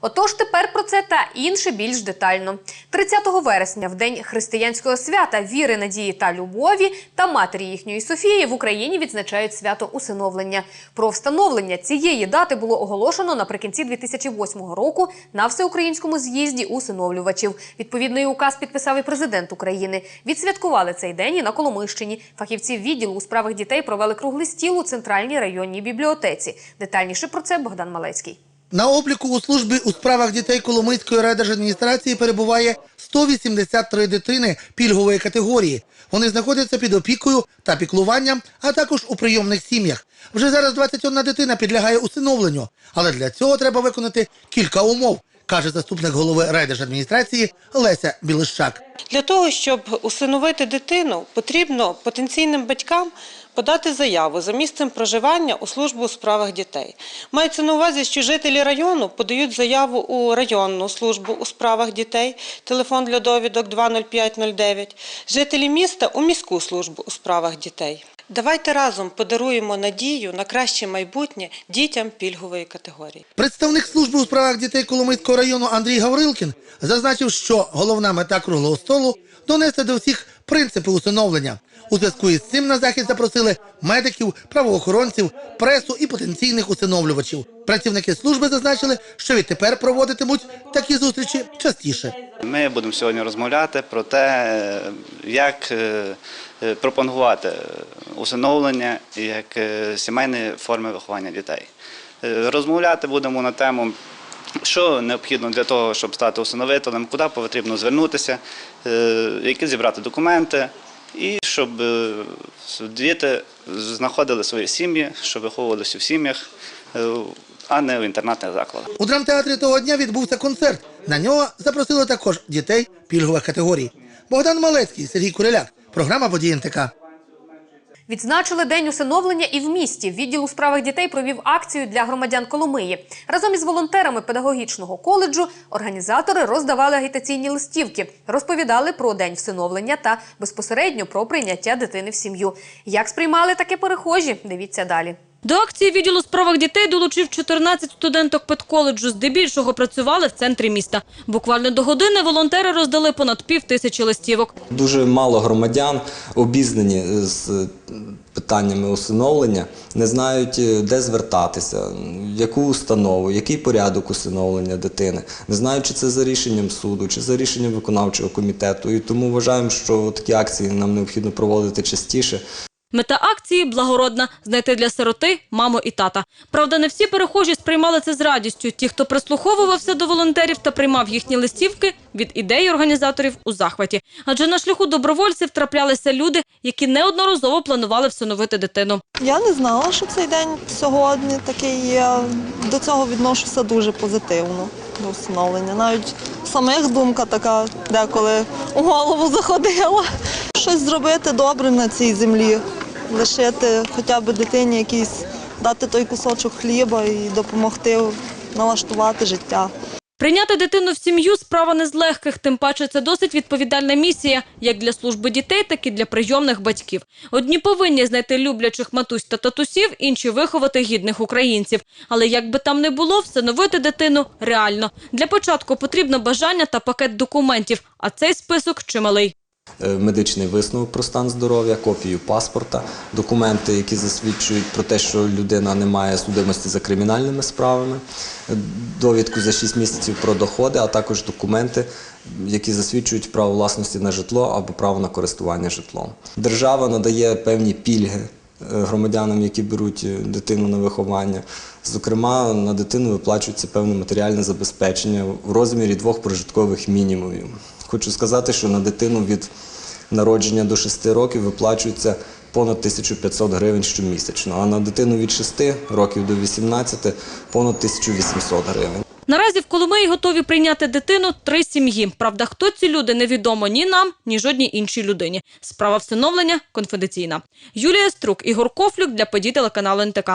Отож, тепер про це та інше більш детально. 30 вересня, в день християнського свята віри, надії та любові та матері їхньої Софії в Україні відзначають свято усиновлення. Про встановлення цієї дати було оголошено наприкінці 2008 року на всеукраїнському з'їзді усиновлювачів. Відповідний указ підписав і президент України. Відсвяткували цей день і на Коломийщині. Фахівці відділу у справах дітей провели круглий стіл у центральній районній бібліотеці. Детальніше про це Богдан Малецький. На обліку у службі у справах дітей Коломийської райдержадміністрації перебуває 183 дитини пільгової категорії. Вони знаходяться під опікою та піклуванням, а також у прийомних сім'ях. Вже зараз 21 дитина підлягає усиновленню, але для цього треба виконати кілька умов, каже заступник голови райдержадміністрації Леся Білищак. Для того, щоб усиновити дитину, потрібно потенційним батькам подати заяву за місцем проживання у службу у справах дітей. Мається на увазі, що жителі району подають заяву у районну службу у справах дітей, телефон для довідок 20509, жителі міста у міську службу у справах дітей. Давайте разом подаруємо надію на краще майбутнє дітям пільгової категорії. Представник служби у справах дітей Коломийського району Андрій Гаврилкін зазначив, що головна мета круглого столу донести до всіх принципи усиновлення. У зв'язку із цим на захід запросили медиків, правоохоронців, пресу і потенційних усиновлювачів. Працівники служби зазначили, що відтепер проводитимуть такі зустрічі частіше. Ми будемо сьогодні розмовляти про те, е, як е, е, пропонувати усиновлення як сімейні форми виховання дітей. Розмовляти будемо на тему, що необхідно для того, щоб стати усиновителем, куди потрібно звернутися, е, які зібрати документи, і щоб е, діти знаходили свої сім'ї, щоб виховувалися в сім'ях, е, а не в інтернатних закладах. У драмтеатрі того дня відбувся концерт. На нього запросили також дітей пільгових категорій. Богдан Малецький, Сергій Куриляк. Програма «Події НТК». Відзначили день усиновлення і в місті. Відділ у справах дітей провів акцію для громадян Коломиї. Разом із волонтерами педагогічного коледжу організатори роздавали агітаційні листівки, розповідали про день всиновлення та безпосередньо про прийняття дитини в сім'ю. Як сприймали таке перехожі? Дивіться далі. До акції відділу справах дітей долучив 14 студенток педколеджу. Здебільшого працювали в центрі міста. Буквально до години волонтери роздали понад пів тисячі листівок. Дуже мало громадян обізнані з питаннями усиновлення, не знають, е, де звертатися, в яку установу, який порядок усиновлення дитини, не знають, чи це за рішенням суду, чи за рішенням виконавчого комітету. І тому вважаємо, що такі акції нам необхідно проводити частіше. Мета акції благородна знайти для сироти маму і тата. Правда, не всі перехожі сприймали це з радістю. Ті, хто прислуховувався до волонтерів та приймав їхні листівки, від ідей організаторів у захваті. Адже на шляху добровольців траплялися люди, які неодноразово планували всиновити дитину. Я не знала, що цей день сьогодні такий є. До цього відношуся дуже позитивно до встановлення. Навіть самих думка така деколи у голову заходила. Щось зробити добре на цій землі, лишити хоча б дитині якийсь, дати той кусочок хліба і допомогти налаштувати життя. Прийняти дитину в сім'ю справа не з легких, тим паче це досить відповідальна місія, як для служби дітей, так і для прийомних батьків. Одні повинні знайти люблячих матусь та татусів, інші виховати гідних українців. Але як би там не було, всиновити дитину реально. Для початку потрібно бажання та пакет документів, а цей список чималий. Е, медичний висновок про стан здоров'я, копію паспорта, документи, які засвідчують про те, що людина не має судимості за кримінальними справами, е, довідку за 6 місяців про доходи, а також документи, які засвідчують право власності на житло або право на користування житлом. Держава надає певні пільги е, громадянам, які беруть дитину на виховання. Зокрема, на дитину виплачується певне матеріальне забезпечення в розмірі двох прожиткових мінімумів. Хочу сказати, що на дитину від народження до 6 років виплачується понад 1500 гривень щомісячно, а на дитину від 6 років до 18 понад 1800 гривень. Наразі в Коломиї готові прийняти дитину три сім'ї. Правда, хто ці люди невідомо ні нам, ні жодній іншій людині. Справа всиновлення конфіденційна. Юлія Струк, Ігор Кофлюк для подій телеканалу НТК.